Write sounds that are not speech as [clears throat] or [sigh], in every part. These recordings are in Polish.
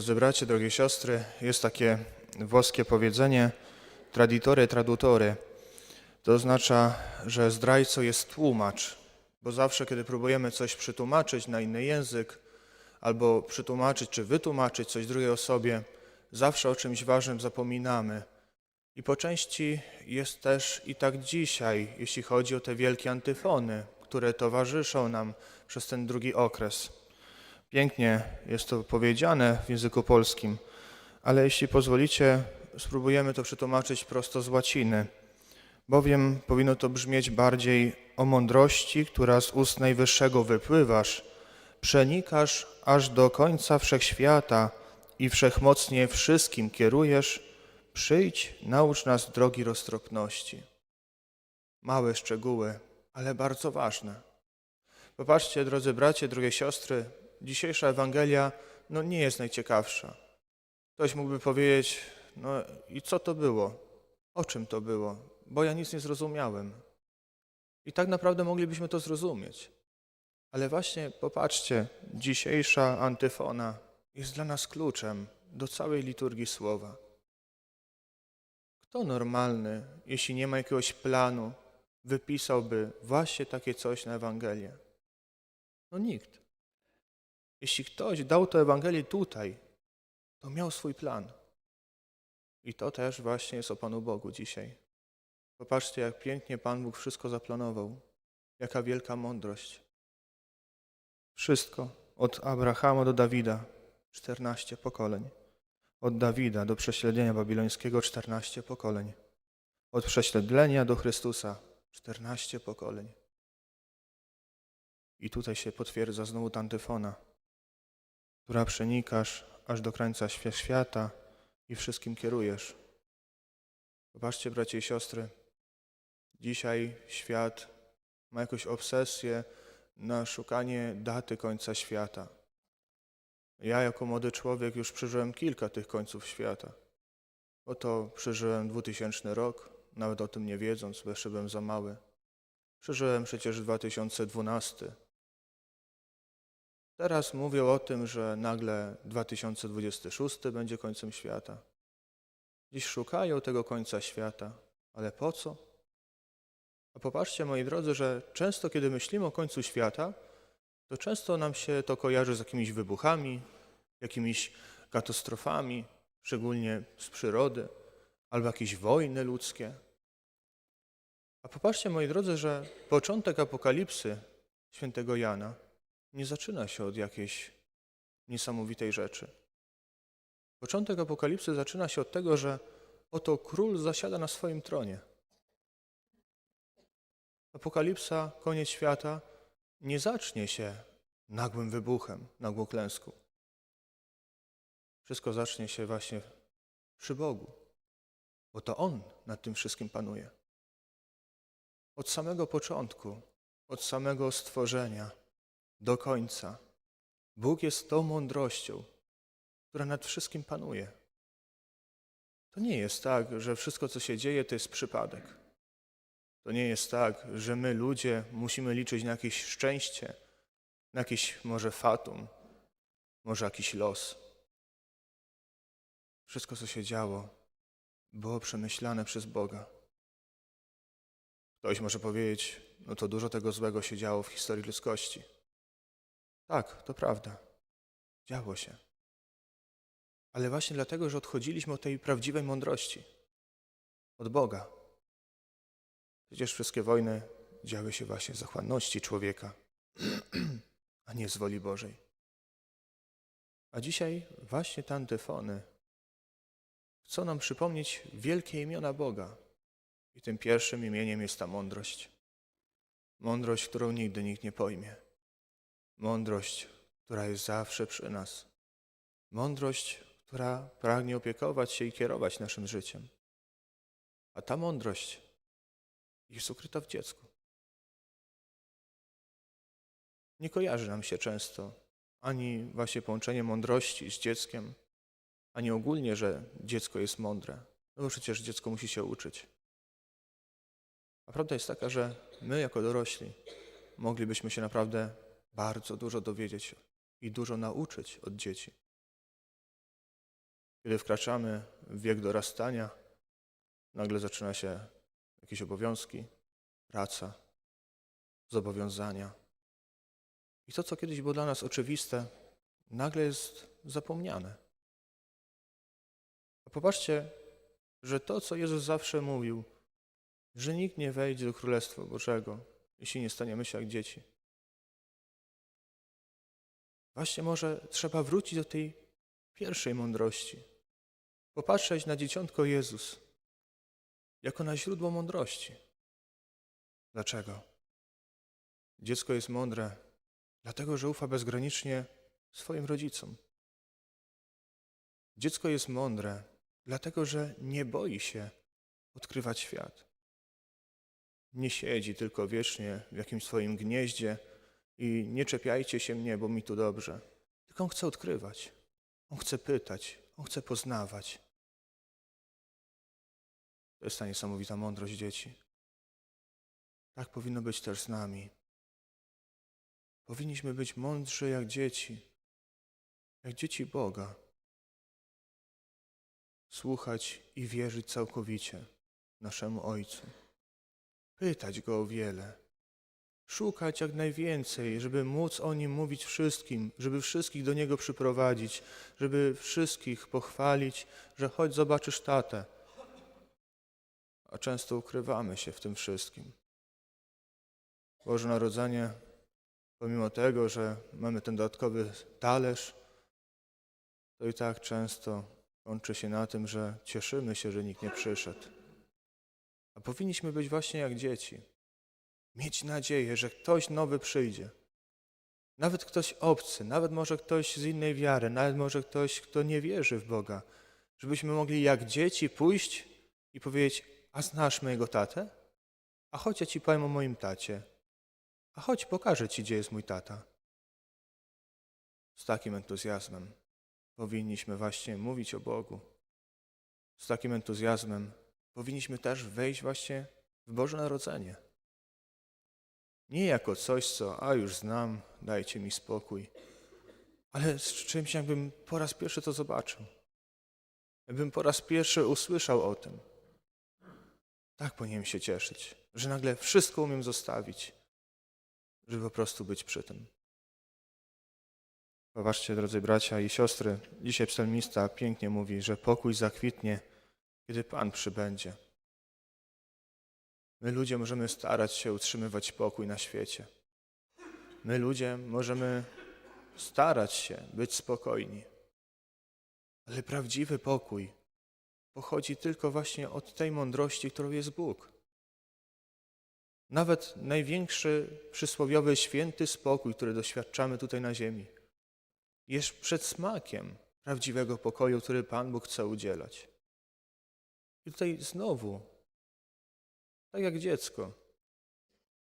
Drodzy bracia, drogie siostry, jest takie włoskie powiedzenie traditore traduttore. To oznacza, że zdrajcą jest tłumacz, bo zawsze, kiedy próbujemy coś przetłumaczyć na inny język, albo przetłumaczyć czy wytłumaczyć coś drugiej osobie, zawsze o czymś ważnym zapominamy. I po części jest też i tak dzisiaj, jeśli chodzi o te wielkie antyfony, które towarzyszą nam przez ten drugi okres. Pięknie jest to powiedziane w języku polskim, ale jeśli pozwolicie, spróbujemy to przetłumaczyć prosto z łaciny, bowiem powinno to brzmieć bardziej o mądrości, która z ust Najwyższego wypływasz, przenikasz aż do końca wszechświata i wszechmocnie wszystkim kierujesz, przyjdź, naucz nas drogi roztropności. Małe szczegóły, ale bardzo ważne. Popatrzcie, drodzy bracie, drogie siostry, dzisiejsza Ewangelia no, nie jest najciekawsza. Ktoś mógłby powiedzieć, no i co to było? O czym to było? Bo ja nic nie zrozumiałem. I tak naprawdę moglibyśmy to zrozumieć. Ale właśnie popatrzcie, dzisiejsza antyfona jest dla nas kluczem do całej liturgii słowa. Kto normalny, jeśli nie ma jakiegoś planu, wypisałby właśnie takie coś na Ewangelię? No nikt. Jeśli ktoś dał to Ewangelię tutaj, to miał swój plan. I to też właśnie jest o Panu Bogu dzisiaj. Popatrzcie, jak pięknie Pan Bóg wszystko zaplanował. Jaka wielka mądrość. Wszystko, od Abrahama do Dawida, 14 pokoleń. Od Dawida do prześledzenia babilońskiego, 14 pokoleń. Od prześledlenia do Chrystusa, 14 pokoleń. I tutaj się potwierdza znowu ta która przenikasz aż do krańca świata i wszystkim kierujesz. Popatrzcie, bracie i siostry, dzisiaj świat ma jakąś obsesję na szukanie daty końca świata. Ja jako młody człowiek już przeżyłem kilka tych końców świata. Oto przeżyłem 2000 rok, nawet o tym nie wiedząc, bo jeszcze byłem za mały. Przeżyłem przecież 2012. Teraz mówią o tym, że nagle 2026 będzie końcem świata. Dziś szukają tego końca świata, ale po co? A popatrzcie, moi drodzy, że często, kiedy myślimy o końcu świata, to często nam się to kojarzy z jakimiś wybuchami, jakimiś katastrofami, szczególnie z przyrody, albo jakieś wojny ludzkie. A popatrzcie, moi drodzy, że początek apokalipsy świętego Jana nie zaczyna się od jakiejś niesamowitej rzeczy. Początek apokalipsy zaczyna się od tego, że oto król zasiada na swoim tronie. Apokalipsa, koniec świata, nie zacznie się nagłym wybuchem, nagłą klęską. Wszystko zacznie się właśnie przy Bogu, bo to On nad tym wszystkim panuje. Od samego początku, od samego stworzenia do końca, Bóg jest tą mądrością, która nad wszystkim panuje. To nie jest tak, że wszystko, co się dzieje, to jest przypadek. To nie jest tak, że my, ludzie, musimy liczyć na jakieś szczęście, na jakiś może fatum, może jakiś los. Wszystko, co się działo, było przemyślane przez Boga. Ktoś może powiedzieć, no to dużo tego złego się działo w historii ludzkości. Tak, to prawda. Działo się. Ale właśnie dlatego, że odchodziliśmy od tej prawdziwej mądrości, od Boga. Przecież wszystkie wojny działy się właśnie z zachłanności człowieka, [clears throat] a nie z woli Bożej. A dzisiaj właśnie te antyfony chcą nam przypomnieć wielkie imiona Boga. I tym pierwszym imieniem jest ta mądrość. Mądrość, którą nigdy nikt nie pojmie. Mądrość, która jest zawsze przy nas. Mądrość, która pragnie opiekować się i kierować naszym życiem. A ta mądrość jest ukryta w dziecku. Nie kojarzy nam się często ani właśnie połączenie mądrości z dzieckiem, ani ogólnie, że dziecko jest mądre. No bo przecież dziecko musi się uczyć. A prawda jest taka, że my jako dorośli moglibyśmy się naprawdę bardzo dużo dowiedzieć i dużo nauczyć od dzieci. Kiedy wkraczamy w wiek dorastania, nagle zaczyna się jakieś obowiązki, praca, zobowiązania. I to, co kiedyś było dla nas oczywiste, nagle jest zapomniane. A popatrzcie, że to, co Jezus zawsze mówił, że nikt nie wejdzie do Królestwa Bożego, jeśli nie staniemy się jak dzieci. Właśnie może trzeba wrócić do tej pierwszej mądrości. Popatrzeć na dzieciątko Jezus jako na źródło mądrości. Dlaczego? Dziecko jest mądre, dlatego że ufa bezgranicznie swoim rodzicom. Dziecko jest mądre, dlatego że nie boi się odkrywać świat. Nie siedzi tylko wiecznie w jakimś swoim gnieździe i nie czepiajcie się mnie, bo mi tu dobrze. Tylko on chce odkrywać, on chce pytać, on chce poznawać. To jest ta niesamowita mądrość dzieci. Tak powinno być też z nami. Powinniśmy być mądrzy jak dzieci, jak dzieci Boga. Słuchać i wierzyć całkowicie naszemu Ojcu. Pytać Go o wiele. Szukać jak najwięcej, żeby móc o Nim mówić wszystkim, żeby wszystkich do Niego przyprowadzić, żeby wszystkich pochwalić, że chodź zobaczysz tatę. A często ukrywamy się w tym wszystkim. Boże Narodzenie, pomimo tego, że mamy ten dodatkowy talerz, to i tak często kończy się na tym, że cieszymy się, że nikt nie przyszedł. A powinniśmy być właśnie jak dzieci. Mieć nadzieję, że ktoś nowy przyjdzie. Nawet ktoś obcy, nawet może ktoś z innej wiary, nawet może ktoś, kto nie wierzy w Boga. Żebyśmy mogli jak dzieci pójść i powiedzieć, a znasz mojego tatę? A chodź ja ci powiem o moim tacie. A chodź pokażę ci, gdzie jest mój tata. Z takim entuzjazmem powinniśmy właśnie mówić o Bogu. Z takim entuzjazmem powinniśmy też wejść właśnie w Boże Narodzenie. Nie jako coś, co, a już znam, dajcie mi spokój, ale z czymś, jakbym po raz pierwszy to zobaczył. Jakbym po raz pierwszy usłyszał o tym. Tak powinienem się cieszyć, że nagle wszystko umiem zostawić, żeby po prostu być przy tym. Popatrzcie, drodzy bracia i siostry, dzisiaj psalmista pięknie mówi, że pokój zakwitnie, kiedy Pan przybędzie. My ludzie możemy starać się utrzymywać pokój na świecie. My ludzie możemy starać się być spokojni. Ale prawdziwy pokój pochodzi tylko właśnie od tej mądrości, którą jest Bóg. Nawet największy przysłowiowy święty spokój, który doświadczamy tutaj na ziemi, jest przedsmakiem prawdziwego pokoju, który Pan Bóg chce udzielać. I tutaj znowu, tak jak dziecko.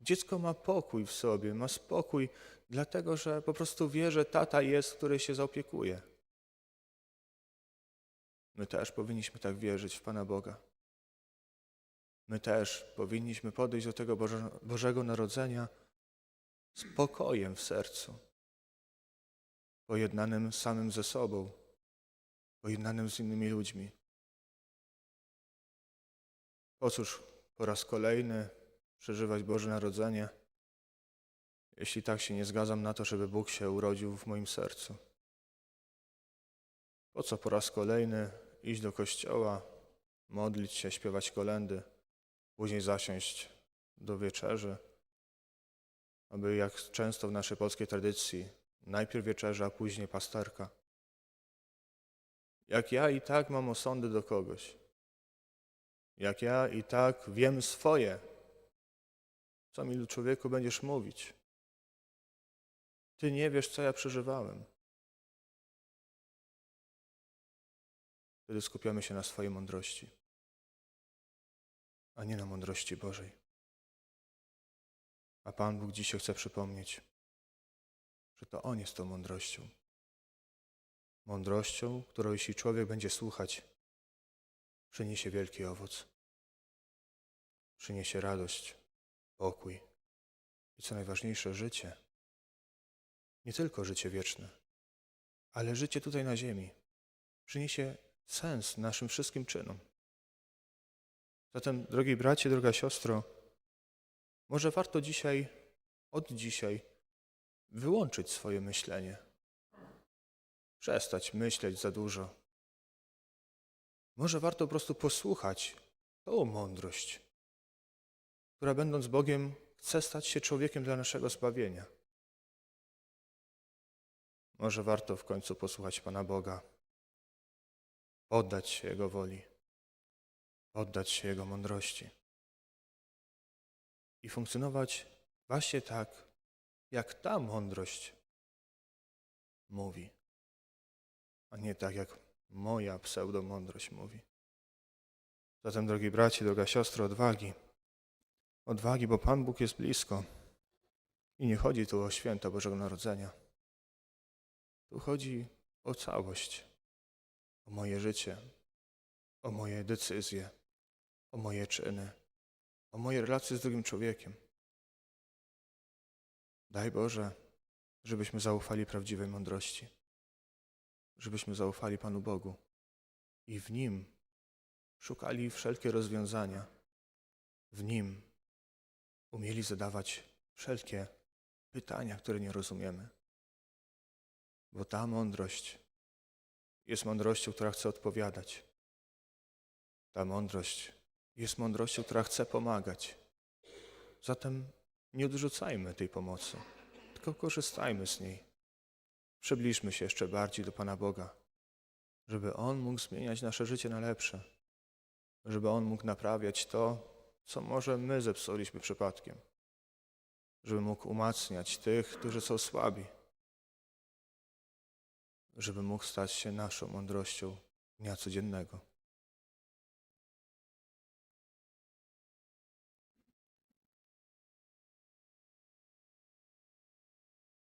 Dziecko ma pokój w sobie, ma spokój, dlatego że po prostu wie, że tata jest, który się zaopiekuje. My też powinniśmy tak wierzyć w Pana Boga. My też powinniśmy podejść do tego Boże, Bożego Narodzenia z pokojem w sercu, pojednanym samym ze sobą, pojednanym z innymi ludźmi. Po cóż po raz kolejny przeżywać Boże Narodzenie, jeśli tak się nie zgadzam na to, żeby Bóg się urodził w moim sercu? Po co po raz kolejny iść do kościoła, modlić się, śpiewać kolendy, później zasiąść do wieczerzy, aby jak często w naszej polskiej tradycji, najpierw wieczerza, a później pasterka. Jak ja i tak mam osądy do kogoś, jak ja i tak wiem swoje, co mi człowieku będziesz mówić. Ty nie wiesz, co ja przeżywałem. Wtedy skupiamy się na swojej mądrości, a nie na mądrości Bożej. A Pan Bóg dzisiaj chce przypomnieć, że to On jest tą mądrością. Mądrością, którą jeśli człowiek będzie słuchać, przyniesie wielki owoc. Przyniesie radość, pokój i co najważniejsze, życie. Nie tylko życie wieczne, ale życie tutaj na ziemi. Przyniesie sens naszym wszystkim czynom. Zatem, drogi bracie, droga siostro, może warto dzisiaj, od dzisiaj, wyłączyć swoje myślenie. Przestać myśleć za dużo. Może warto po prostu posłuchać tą mądrość, która będąc Bogiem chce stać się człowiekiem dla naszego zbawienia. Może warto w końcu posłuchać Pana Boga, poddać się Jego woli, poddać się Jego mądrości i funkcjonować właśnie tak, jak ta mądrość mówi, a nie tak, jak moja pseudomądrość mówi. Zatem, drogi bracie, droga siostro, odwagi. Odwagi, bo Pan Bóg jest blisko. I nie chodzi tu o święto Bożego Narodzenia. Tu chodzi o całość, o moje życie, o moje decyzje, o moje czyny, o moje relacje z drugim człowiekiem. Daj Boże, żebyśmy zaufali prawdziwej mądrości, żebyśmy zaufali Panu Bogu i w Nim szukali wszelkie rozwiązania, w Nim umieli zadawać wszelkie pytania, które nie rozumiemy. Bo ta mądrość jest mądrością, która chce odpowiadać. Ta mądrość jest mądrością, która chce pomagać. Zatem nie odrzucajmy tej pomocy, tylko korzystajmy z niej. Przybliżmy się jeszcze bardziej do Pana Boga, żeby On mógł zmieniać nasze życie na lepsze, żeby On mógł naprawiać to, co może my zepsuliśmy przypadkiem, żeby mógł umacniać tych, którzy są słabi, żeby mógł stać się naszą mądrością dnia codziennego.